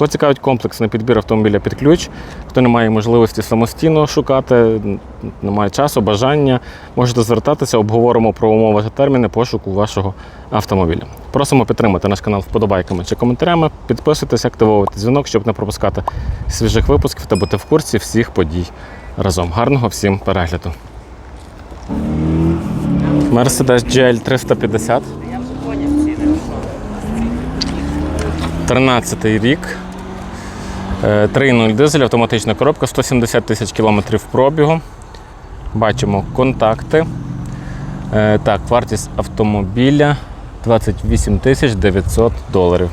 Кого цікавить комплексний підбір автомобіля під ключ, хто не має можливості самостійно шукати, не має часу, бажання, можете звертатися, обговоримо про умови та терміни пошуку вашого автомобіля. Просимо підтримати наш канал вподобайками чи коментарями, підписуйтесь, активовуйте дзвінок, щоб не пропускати свіжих випусків та бути в курсі всіх подій разом. Гарного всім перегляду. Mercedes GL 350. 13 рік. Е, 3.0 дизель, автоматична коробка, 170 тисяч кілометрів пробігу. Бачимо контакти. Е, Так, вартість автомобіля 28 тисяч 900 доларів.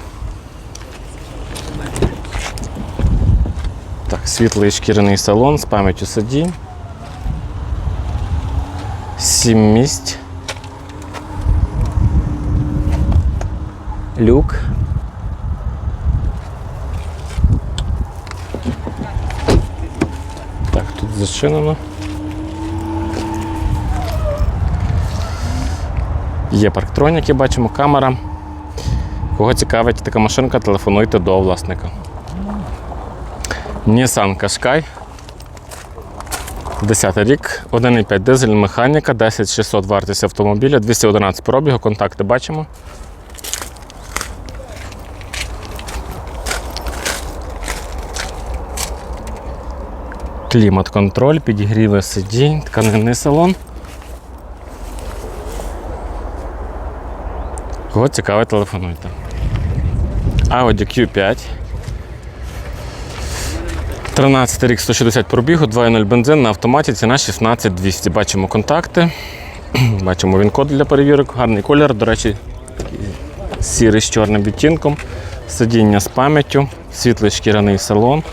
Так, світлий шкіряний салон з пам'яттю сидінь. 7 місць. Люк. Так, тут зачинено. Є парктроніки, бачимо, камера. Кого цікавить така машинка, телефонуйте до власника. Nissan Qashqai. 10 рік, 1,5 дизель, механіка, 10600 вартість автомобіля, 211 пробігу, контакти бачимо. Клімат-контроль, підігріви сидінь, тканинний салон. Кого цікавить, телефонуйте. Audi Q5. 13 рік 160 пробігу, 2.0 бензин на автоматі, ціна 16200. Бачимо контакти. Бачимо він код для перевірок, гарний колір, до речі, сірий з чорним відтінком. Сидіння з пам'яттю, світлий шкіряний салон.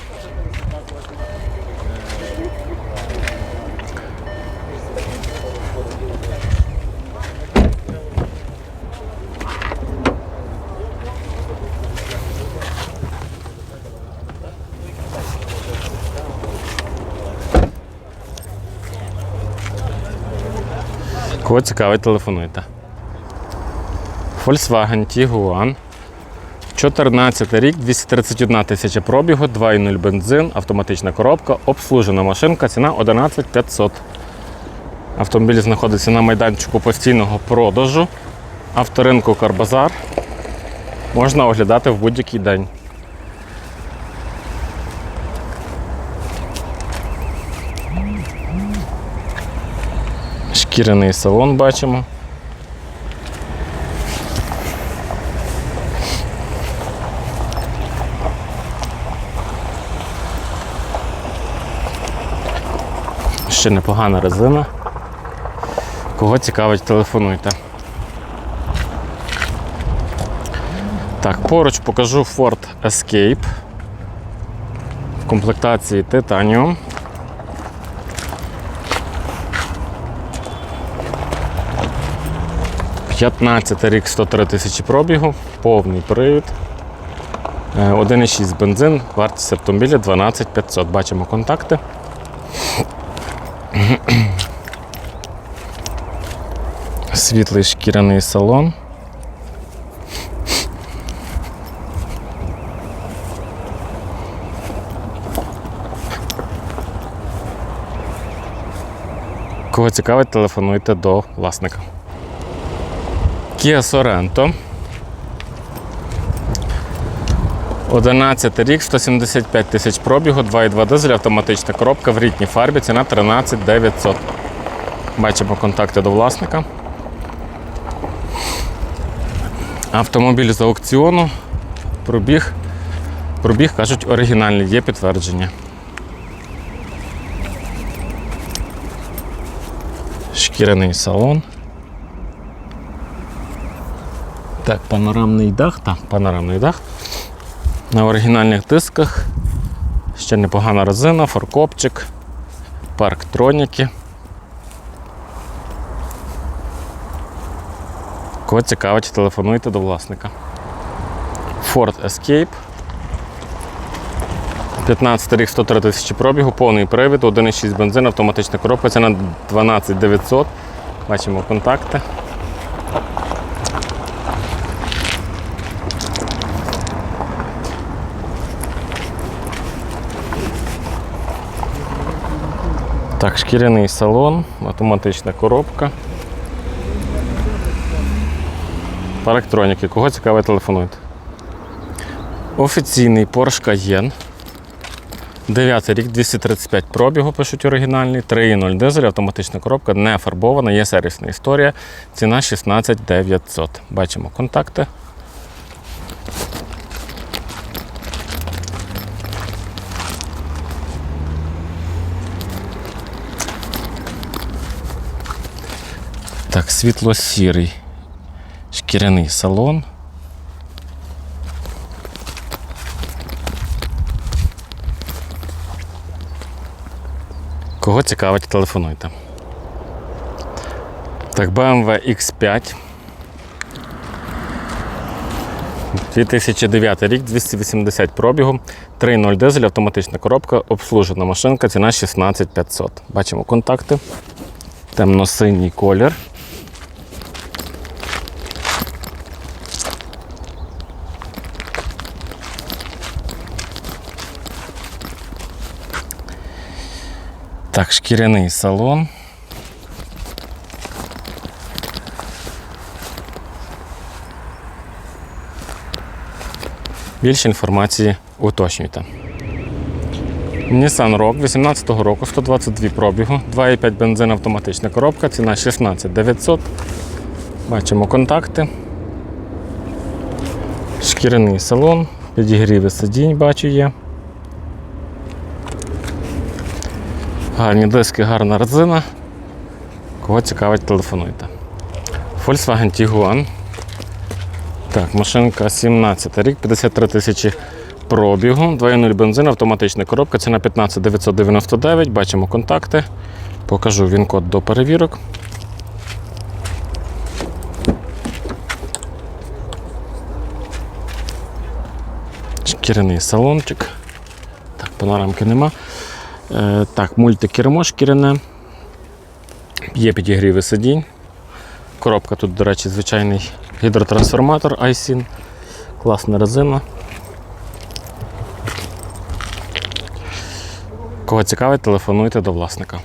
Кого цікавить, телефонуйте. Volkswagen Tiguan. 14 рік, 231 тисяча пробігу, 2.0 бензин, автоматична коробка, обслужена машинка, ціна 11 500. Автомобіль знаходиться на майданчику постійного продажу. Авторинку Карбазар. Можна оглядати в будь-який день. Шкіряний салон бачимо. Ще непогана резина. Кого цікавить, телефонуйте. Так, поруч покажу Ford Escape в комплектації Titanium. П'ятнадцятий рік 103 тисячі пробігу, повний привід. Е, 1,6 бензин, вартість автомобіля 12 500. Бачимо контакти. Світлий шкіряний салон. Кого цікавить, телефонуйте до власника. Kia Sorento. 11 рік, 175 тисяч пробігу, 2,2 дизель, автоматична коробка в рідній фарбі, ціна 13 900. Бачимо контакти до власника. Автомобіль з аукціону. Пробіг. Пробіг, кажуть, оригінальний, є підтвердження. Шкіряний салон. Так, панорамний дах, так, панорамний дах. На оригінальних дисках. Ще непогана резина, форкопчик, парктроніки. Кого цікавить, телефонуйте до власника. Ford Escape. 15 рік 103 тисячі пробігу, повний привід, 1,6 бензин, автоматична коробка, ціна 12 900. Бачимо контакти. Так, шкіряний салон, автоматична коробка. Парктроніки. Кого цікаве, телефонуйте. Офіційний Porsche Cayenne. 9 рік, 235 пробігу, пишуть оригінальний, 3.0 дизель, автоматична коробка, не фарбована, є сервісна історія. Ціна 16 900. Бачимо контакти. Так, світло-сірий шкіряний салон. Кого цікавить, телефонуйте. Так, BMW X5. 2009 рік, 280 пробігу, 3.0 дизель, автоматична коробка, обслужена машинка, ціна 16 500. Бачимо контакти. Темно-синій колір. Так, шкіряний салон. Більше інформації уточнюйте. Nissan Rogue 18-го року 122 пробігу, 2,5 бензин автоматична коробка, ціна 16 900. Бачимо контакти. Шкіряний салон, підігріви сидінь бачу є. Гарні диски, гарна резина. Кого цікавить, телефонуйте. Volkswagen Tiguan. Так, машинка 17 рік, 53 тисячі пробігу, 2.0 бензин, автоматична коробка, ціна 15 999. Бачимо контакти. Покажу він код до перевірок. Шкіряний салончик. Так, панорамки нема. Е, так, мультикермо шкіряне. Є підігріви сидінь. Коробка тут, до речі, звичайний гідротрансформатор iSyn. Класна резина. Кого цікавить, телефонуйте до власника.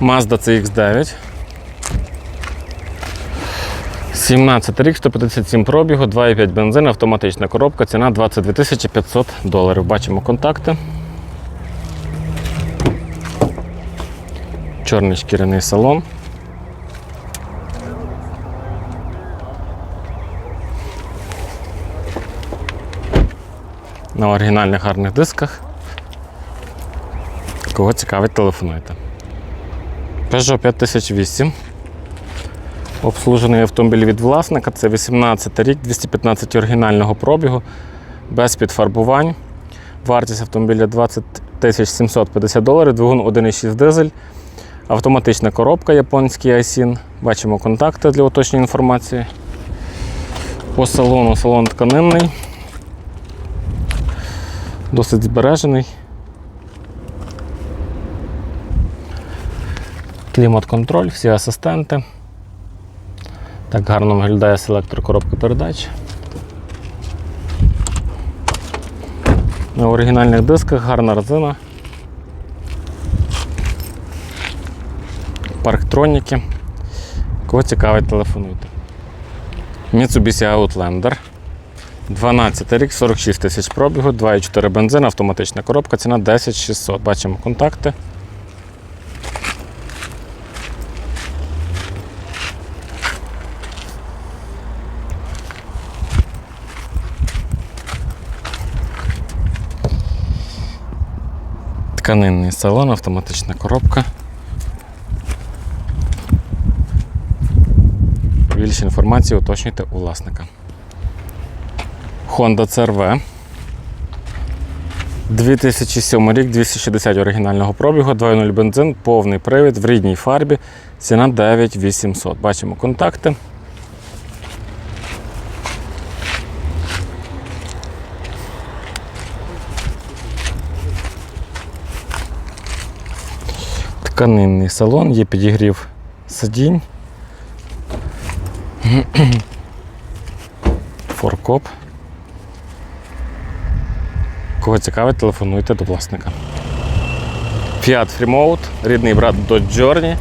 Mazda CX9. 17 рік, 157 пробігу, 2,5 бензин, автоматична коробка, ціна 22 500 доларів. Бачимо контакти. Чорний шкіряний салон. На оригінальних гарних дисках. Кого цікавить, телефонуйте. Peugeot 5008. Обслужений автомобіль від власника. Це 18 рік, 215 оригінального пробігу, без підфарбувань. Вартість автомобіля 20 750 доларів, двигун 1,6 дизель. Автоматична коробка японський iSyn. Бачимо контакти для уточнення інформації. По салону салон тканинний. Досить збережений. Клімат-контроль, всі асистенти. Так гарно виглядає селектор коробки передач. На оригінальних дисках гарна резина. Парктроніки. Кого цікавить, телефонуйте. Mitsubishi Outlander. 12 рік, 46 тисяч пробігу, 2,4 бензин, автоматична коробка, ціна 10 600. Бачимо контакти. Тканинний салон, автоматична коробка. Більше інформації уточнюйте у власника. Honda CRV. 2007 рік, 260 оригінального пробігу, 2.0 бензин, повний привід в рідній фарбі. Ціна 9800. Бачимо контакти. Тканинний салон, є підігрів сидінь. Форкоп. Кого цікавить, телефонуйте до власника. Fiat Freemode, рідний брат Dodge Journey.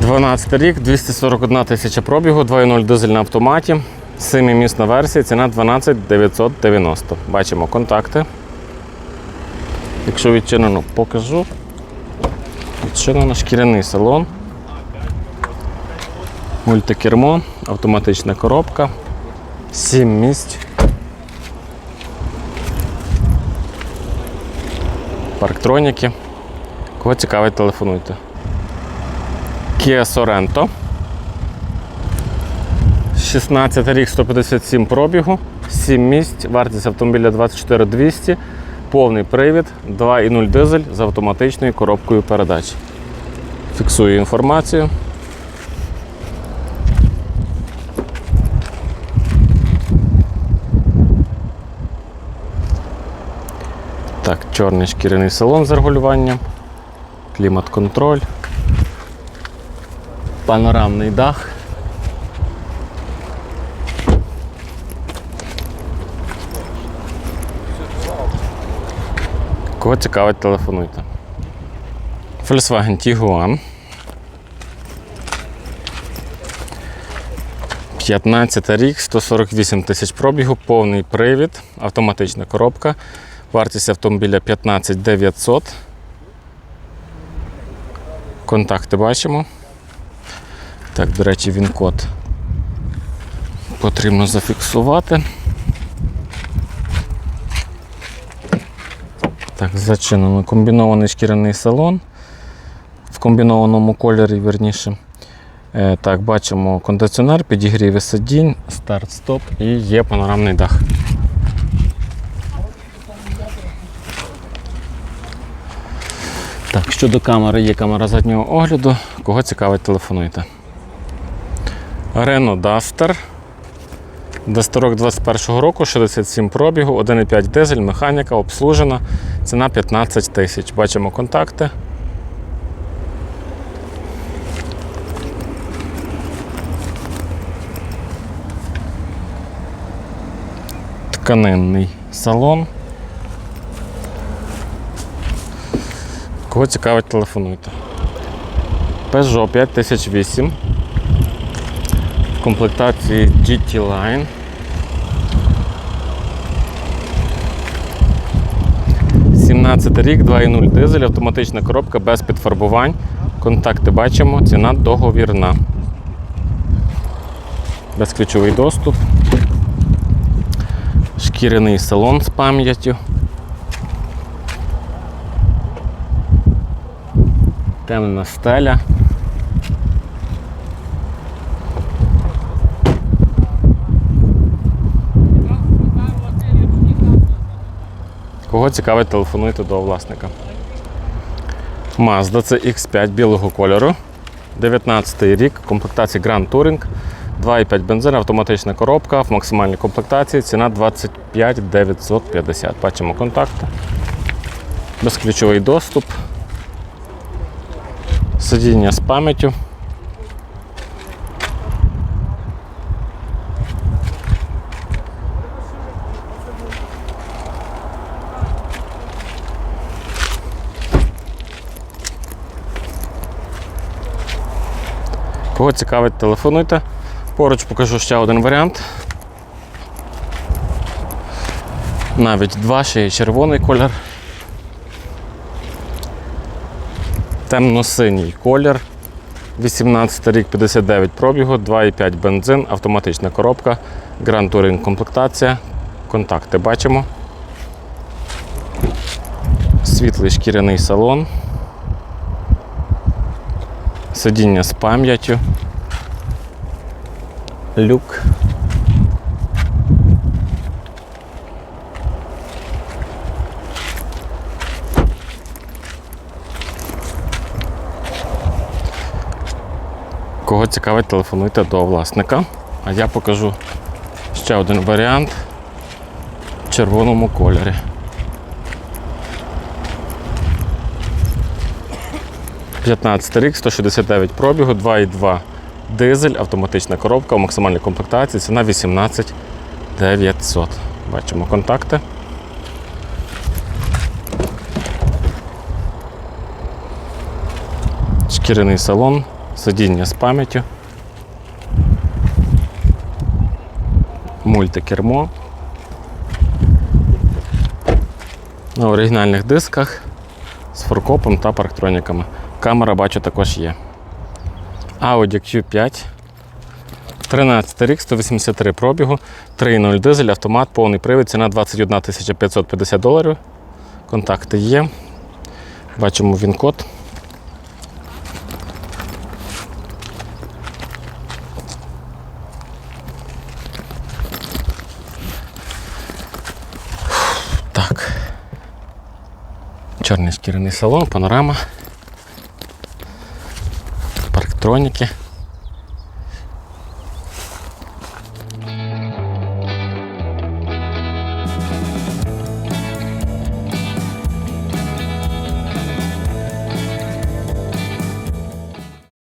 12 рік, 241 тисяча пробігу, 2.0 дизель на автоматі, 7-місна версія, ціна 12 990. Бачимо контакти. Якщо відчинено, покажу. Відчинено шкіряний салон. Мультикермо, автоматична коробка, 7 місць. Парктроніки. Кого цікавить, телефонуйте. Kia Sorento. 16 рік 157 пробігу, 7 місць, вартість автомобіля 24 200, повний привід, 2,0 дизель з автоматичною коробкою передач. Фіксую інформацію. Так, чорний шкіряний салон з регулюванням, клімат-контроль, панорамний дах. Кого цікавить, телефонуйте. Volkswagen Tiguan. 15 рік, 148 тисяч пробігу, повний привід, автоматична коробка. Вартість автомобіля 15 900. Контакти бачимо. Так, до речі, він код потрібно зафіксувати. Так, зачинено комбінований шкіряний салон в комбінованому кольорі, верніше. Е, Так, бачимо кондиціонер, підігріви сидінь, старт-стоп і є панорамний дах. Так, щодо камери, є камера заднього огляду. Кого цікавить, телефонуйте. Renault Duster. Дастерок 21 року, 67 пробігу, 1,5 дизель, механіка, обслужена. Ціна 15 тисяч. Бачимо контакти. Тканинний салон. Кого цікавить, телефонуйте. Peugeot 5008. В комплектації GT Line. Рік, 2.0 дизель, автоматична коробка без підфарбувань. Контакти бачимо, ціна договірна. Безключовий доступ. Шкіряний салон з пам'яттю. Темна стеля. Кого цікавить, телефонуйте до власника. Mazda це X5 білого кольору. 19 рік, комплектація Grand Touring. 2,5 бензин, автоматична коробка в максимальній комплектації. Ціна 25 950. Бачимо контакти. Безключовий доступ. Сидіння з пам'яттю. Кого цікавить, телефонуйте. Поруч покажу ще один варіант. Навіть два, ще є червоний колір. Темно-синій колір. 18 рік 59 пробігу, 2,5 бензин, автоматична коробка, Grand Touring комплектація. Контакти бачимо. Світлий шкіряний салон. Сидіння з пам'яттю. Люк. Кого цікавить, телефонуйте до власника. А я покажу ще один варіант в червоному кольорі. П'ятнадцятий рік, 169 пробігу, 2,2 дизель, автоматична коробка у максимальній комплектації, ціна 18 900. Бачимо контакти. Шкіряний салон, сидіння з пам'яттю. Мультикермо. На оригінальних дисках з форкопом та парктроніками. Камера, бачу, також є. Audi Q5. 13 рік, 183 пробігу, 3.0 дизель, автомат, повний привід, ціна 21 550 доларів. Контакти є. Бачимо він-код. Так. Чорний шкіряний салон, панорама. Парктроніки.